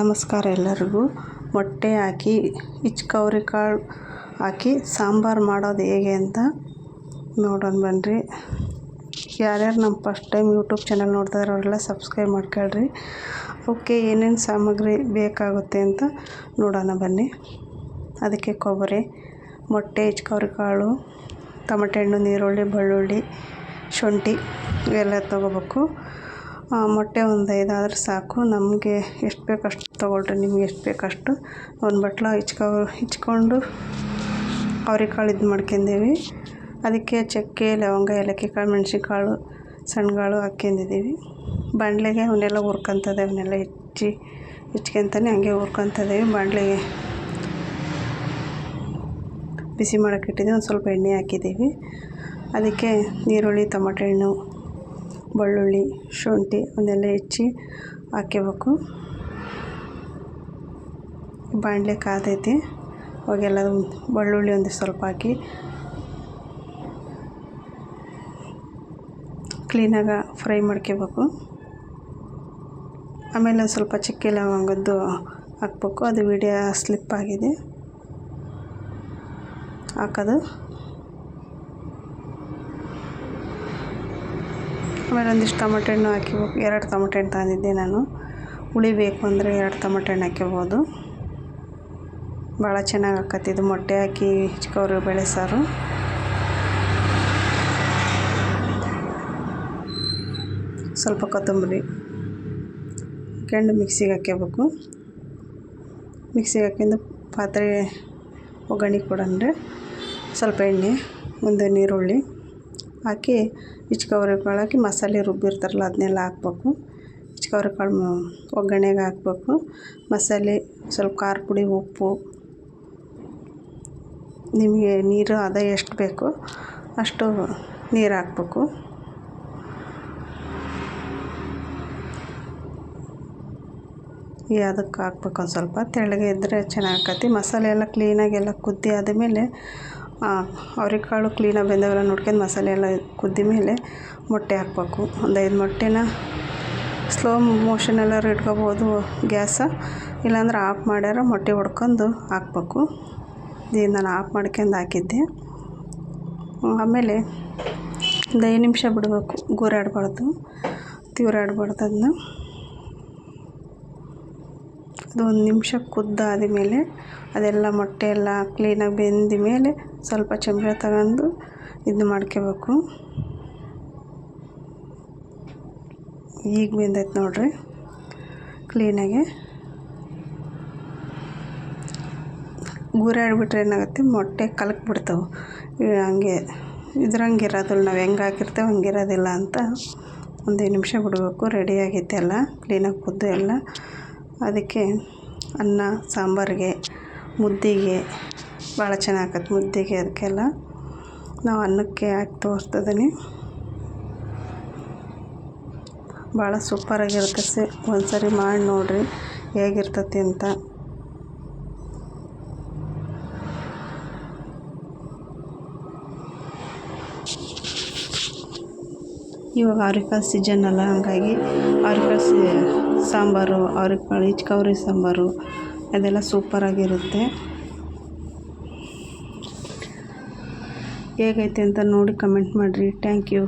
ನಮಸ್ಕಾರ ಎಲ್ಲರಿಗೂ. ಮೊಟ್ಟೆ ಹಾಕಿ, ಹಿಚ್ಕವ್ರಿ ಕಾಳು ಹಾಕಿ ಸಾಂಬಾರು ಮಾಡೋದು ಹೇಗೆ ಅಂತ ನೋಡೋಣ ಬನ್ನಿರಿ ಯಾರ್ಯಾರು ನಮ್ಮ ಫಸ್ಟ್ ಟೈಮ್ ಯೂಟ್ಯೂಬ್ ಚಾನಲ್ ನೋಡ್ತಾ ಇರೋರೆಲ್ಲ ಸಬ್ಸ್ಕ್ರೈಬ್ ಮಾಡ್ಕೊಳ್ರಿ. ಓಕೆ, ಏನೇನು ಸಾಮಗ್ರಿ ಬೇಕಾಗುತ್ತೆ ಅಂತ ನೋಡೋಣ ಬನ್ನಿ. ಅದಕ್ಕೆ ಕೊಬ್ಬರಿ, ಮೊಟ್ಟೆ, ಹಿಚ್ಕವ್ರಿ ಕಾಳು, ಟಮಟೆ ಹಣ್ಣು, ನೀರುಳ್ಳಿ, ಬೆಳ್ಳುಳ್ಳಿ, ಶುಂಠಿ ಇವೆಲ್ಲ ತೊಗೋಬೇಕು. ಮೊಟ್ಟೆ ಒಂದು ಐದಾದ್ರೆ ಸಾಕು. ನಮಗೆ ಎಷ್ಟು ಬೇಕು ಅಷ್ಟು ತೊಗೊಳ್ರಿ, ನಿಮ್ಗೆ ಎಷ್ಟು ಬೇಕು ಅಷ್ಟು ಒಂದು ಬಟ್ಲು ಹಿಚ್ಕೊ ಹಿಚ್ಕೊಂಡು ಅವ್ರೆಕಾಳು ಇದು ಮಾಡ್ಕೊಂಡೀವಿ. ಅದಕ್ಕೆ ಚಕ್ಕೆ, ಲವಂಗ ಏಲಕ್ಕಿ ಕಾಳು ಮೆಣ್ಸಿನ್ಕಾಳು ಸಣ್ಣಗಾಳು ಹಾಕ್ಕೊಂಡಿದ್ದೀವಿ ಬಾಣಲೆಗೆ ಅವನ್ನೆಲ್ಲ ಹುರ್ಕೊಂತದೆ, ಅವನ್ನೆಲ್ಲ ಹೆಚ್ಚಿ ಹೆಚ್ಕೊಂತಾನೆ ಹಂಗೆ ಹುರ್ಕೊಂತಿದ್ದೀವಿ ಬಾಣಲೆಗೆ ಬಿಸಿ ಮಾಡೋಕೆ ಇಟ್ಟಿದ್ದೀವಿ ಒಂದು ಸ್ವಲ್ಪ ಎಣ್ಣೆ ಹಾಕಿದ್ದೀವಿ ಅದಕ್ಕೆ ಈರುಳ್ಳಿ, ಟೊಮಟೆ ಹಣ್ಣು ಬೆಳ್ಳುಳ್ಳಿ, ಶುಂಠಿ ಅವನ್ನೆಲ್ಲ ಹೆಚ್ಚಿ ಹಾಕ್ಕೋಬೇಕು ಬಾಣಲೆ ಕಾದೈತಿ ಅವಾಗೆಲ್ಲ ಬೆಳ್ಳುಳ್ಳಿ ಒಂದು ಸ್ವಲ್ಪ ಹಾಕಿ ಕ್ಲೀನಾಗಿ ಫ್ರೈ ಮಾಡ್ಕೋಬೇಕು ಆಮೇಲೆ ಒಂದು ಸ್ವಲ್ಪ ಚಕ್ಕೆ ಲವಂಗದ್ದು ಹಾಕ್ಬೇಕು. ಅದು ವಿಡಿಯೋ ಸ್ಲಿಪ್ ಆಗಿದೆ. ಹಾಕೋದು. ಆಮೇಲೆ ಒಂದಿಷ್ಟು ಟೊಮೆಟೊ ಹಣ್ಣು ಹಾಕಿಬೇಕು ಎರಡು ಟೊಮೆಟೊ ಹಣ್ಣು ತಂದಿದ್ದೆ ನಾನು. ಹುಳಿ ಬೇಕು ಅಂದರೆ ಎರಡು ಟೊಮೆಟೊ ಹಣ್ಣು ಹಾಕ್ಕೋಬೋದು ಭಾಳ ಚೆನ್ನಾಗಿ ಆಕತ್ತಿದ್ದು ಮೊಟ್ಟೆ ಹಾಕಿ ಚಿಕ್ಕವರು ಬೇಳೆ ಸಾರು ಸ್ವಲ್ಪ ಕೊತ್ತಂಬರಿ. ಹಾಕ್ಯಂಡು ಮಿಕ್ಸಿಗೆ ಹಾಕ್ಕೋಬೇಕು ಮಿಕ್ಸಿಗೆ ಹಾಕ್ಯಂಡು ಪಾತ್ರೆ ಒಗ್ಗರಣೆ ಕೊಡಂದ್ರೆ ಸ್ವಲ್ಪ ಎಣ್ಣೆ, ಒಂದು ನೀರುಳ್ಳಿ ಹಾಕಿ ಹಿಚ್ಕವ್ರೆ ಕಾಳು ಹಾಕಿ ಮಸಾಲೆ ರುಬ್ಬಿರ್ತಾರಲ್ಲ ಅದನ್ನೆಲ್ಲ ಹಾಕ್ಬೇಕು. ಹಿಚ್ಕವ್ರೆ ಕಾಳು ಒಗ್ಗರಣೆಗೆ ಹಾಕ್ಬೇಕು. ಮಸಾಲೆ, ಸ್ವಲ್ಪ ಖಾರ ಪುಡಿ, ಉಪ್ಪು. ನಿಮಗೆ ನೀರು, ಅದ ಎಷ್ಟು ಬೇಕು ಅಷ್ಟು ನೀರು ಹಾಕ್ಬೇಕು. ಅದಕ್ಕೆ ಹಾಕ್ಬೇಕು ಒಂದು ಸ್ವಲ್ಪ ತೆಳ್ಳಗೆ ಇದ್ದರೆ ಚೆನ್ನಾಗಿ ಮಸಾಲೆ ಎಲ್ಲ ಕ್ಲೀನಾಗಿ ಎಲ್ಲ ಕುದ್ದಿ ಆದಮೇಲೆ ಅವ್ರೆಕಾಳು ಕ್ಲೀನಾಗಿ ಬೆಂದವೆಲ್ಲ ನೋಡ್ಕೊಂಡು ಮಸಾಲೆ ಎಲ್ಲ ಕುದ್ದ ಮೇಲೆ ಮೊಟ್ಟೆ ಹಾಕ್ಬೇಕು. ಒಂದು ಐದು ಮೊಟ್ಟೆನ ಸ್ಲೋ ಮೋಷನಲ್ಲಾದ್ರು ಇಟ್ಕೋಬೋದು ಗ್ಯಾಸ. ಇಲ್ಲಾಂದ್ರೆ ಆಫ್ ಮಾಡ್ಯಾರ ಮೊಟ್ಟೆ ಹೊಡ್ಕೊಂಡು ಹಾಕ್ಬೇಕು. ಇದು ನಾನು ಆಫ್ ಮಾಡ್ಕೊಂಡು ಹಾಕಿದ್ದೆ. ಆಮೇಲೆ ಒಂದು ಐದು ನಿಮಿಷ ಬಿಡಬೇಕು. ಗೂರಾಡಬಾರ್ದು. ತೀವ್ರಾಡಬಾರ್ದು ಅದನ್ನ ಅದು ಒಂದು ನಿಮಿಷ ಕುದ್ದಾದ ಮೇಲೆ ಅದೆಲ್ಲ ಮೊಟ್ಟೆ ಎಲ್ಲ ಕ್ಲೀನಾಗಿ ಬೆಂದ ಮೇಲೆ ಸ್ವಲ್ಪ ಚಮಚ ತಗೊಂಡು ಇದು ಮಾಡ್ಕೋಬೇಕು. ಈಗ ಬೆಂದೈತೆ ನೋಡ್ರಿ. ಕ್ಲೀನಾಗಿ. ಗುರಾಡ್ಬಿಟ್ರೆ ಏನಾಗುತ್ತೆ? ಮೊಟ್ಟೆ ಕಲಕ್ಬಿಡ್ತಾವೆ. ಹಂಗೆ ಇದ್ರಂಗೆ ಇರೋದಿಲ್ಲ. ನಾವು ಹೆಂಗೆ ಹಾಕಿರ್ತೇವೆ ಹಂಗೆ ಇರೋದಿಲ್ಲ ಅಂತ ಒಂದು ನಿಮಿಷ ಬಿಡಬೇಕು. ರೆಡಿ ಆಗೈತೆ ಎಲ್ಲ. ಕ್ಲೀನಾಗಿ ಕುದ್ದು ಎಲ್ಲ. ಅದಕ್ಕೆ ಅನ್ನ, ಸಾಂಬಾರಿಗೆ, ಮುದ್ದೆಗೆ ಭಾಳ ಚೆನ್ನಾಗತ್ತೆ ಮುದ್ದೆಗೆ ಅದಕ್ಕೆಲ್ಲ. ನಾವು ಅನ್ನಕ್ಕೆ ಹಾಕಿ ತೋರಿಸ್ತಿದ್ದೀನಿ ಭಾಳ ಸೂಪರಾಗಿರುತ್ತೆ ಸರ್ ಒಂದು ಸರಿ ಮಾಡಿ ನೋಡಿರಿ ಹೇಗಿರ್ತತಿ ಅಂತ. ಇವಾಗ ಅವ್ರೆಕಾಳು ಸೀಜನ್ ಅಲ್ಲ, ಹಾಗಾಗಿ ಅವ್ರೆಕಾಳು ಸಾಂಬಾರು ಅವ್ರೆಕಾಳು ಹಿಚ್ಕವ್ರಿ ಸಾಂಬಾರು, ಅದೆಲ್ಲ ಸೂಪರಾಗಿರುತ್ತೆ ಹೇಗೈತೆ ಅಂತ ನೋಡಿ ಕಮೆಂಟ್ ಮಾಡಿರಿ. Thank you